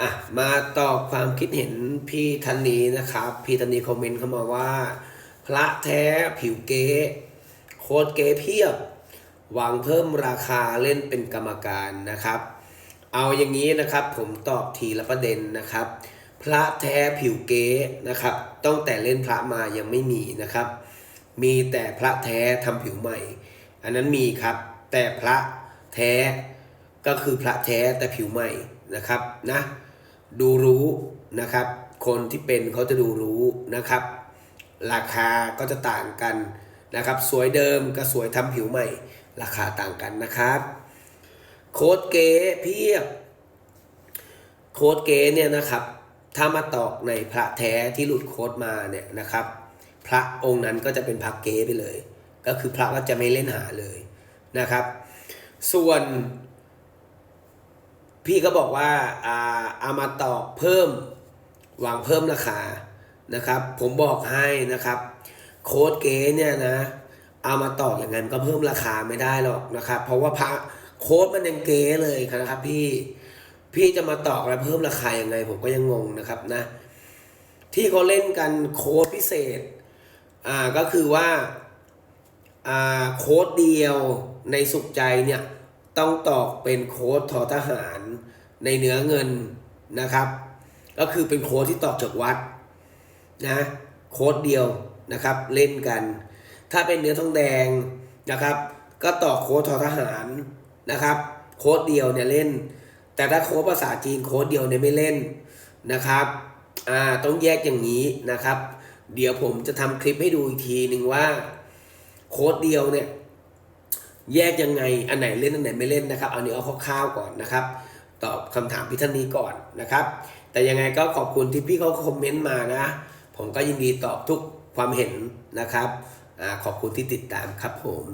อะมาตอบความคิดเห็นพี่ทันนีนะครับ พี่ทันนีคอมเมนต์เข้ามาว่า พระแท้ผิวเก๊โคตรเก๊เพียบหวังเพิ่มราคาเล่นเป็นกรรมการนะครับ เอาอย่างนี้นะครับผมตอบทีละประเด็นนะครับ พระแท้ผิวเก๊นะครับตั้งแต่เล่นพระมายังไม่มีนะครับ มีแต่พระแท้ทำผิวใหม่ อันนั้นมีครับ แต่พระแท้ก็คือพระแท้แต่ผิวใหม่นะครับนะ ดูรู้นะครับ คนที่เป็นเขาจะดูรู้นะครับ ราคาก็จะต่างกันนะครับ สวยเดิมกับสวยทำผิวใหม่ ราคาต่างกันนะครับ โค้ดเก๋เพียบ โค้ดเก๋เนี่ยนะครับ ถ้ามาตอกในพระแท้ที่หลุดโค้ดมาเนี่ยนะครับ พระองค์นั้นก็จะเป็นพระเก๋ไปเลย ก็คือพระก็จะไม่เล่นหาเลยนะครับ ส่วน พี่ก็บอกว่าอ่าเอามาตอกเพิ่มหวังเพิ่มราคานะครับ ผมบอกให้นะครับ โค้ดเก๋เนี่ยนะ เอามาตอกอย่างนั้นก็เพิ่มราคาไม่ได้หรอกนะครับ เพราะว่าพระโค้ดมันยังเก๋เลยนะครับพี่พี่จะมาตอกแล้วเพิ่มราคายังไง ผมก็ยังงงนะครับนะ ที่เขาเล่นกันโค้ดพิเศษอ่าก็คือว่าอ่าโค้ดเดียวในสุขใจเนี่ย ต้องตอกเป็นโค้ดทอทหารในเนื้อเงินนะครับ ก็คือเป็นโค้ดที่ตอกจากวัดนะโค้ดเดียวนะครับเล่นกัน ถ้าเป็นเนื้อทองแดงนะครับ ก็ตอกโค้ดทอทหารนะครับ โค้ดเดียวเนี่ยเล่น แต่ถ้าโค้ดภาษาจีนโค้ดเดียวเนี่ยไม่เล่นนะครับอ่าต้องแยกอย่างนี้นะครับ เดี๋ยวผมจะทำคลิปให้ดูอีกทีหนึ่งว่า โค้ดเดียวเนี่ย แยกยังไงอันไหนเล่นอันไหนไม่เล่นนะครับเอานี้เอาคร่าวๆก่อนนะครับ ตอบคำถามพี่ท่านนี้ก่อนนะครับ แต่ยังไงก็ขอบคุณที่พี่เขาคอมเมนต์มานะ ผมก็ยินดีตอบทุกความเห็นนะครับอาขอบคุณที่ติดตามครับผม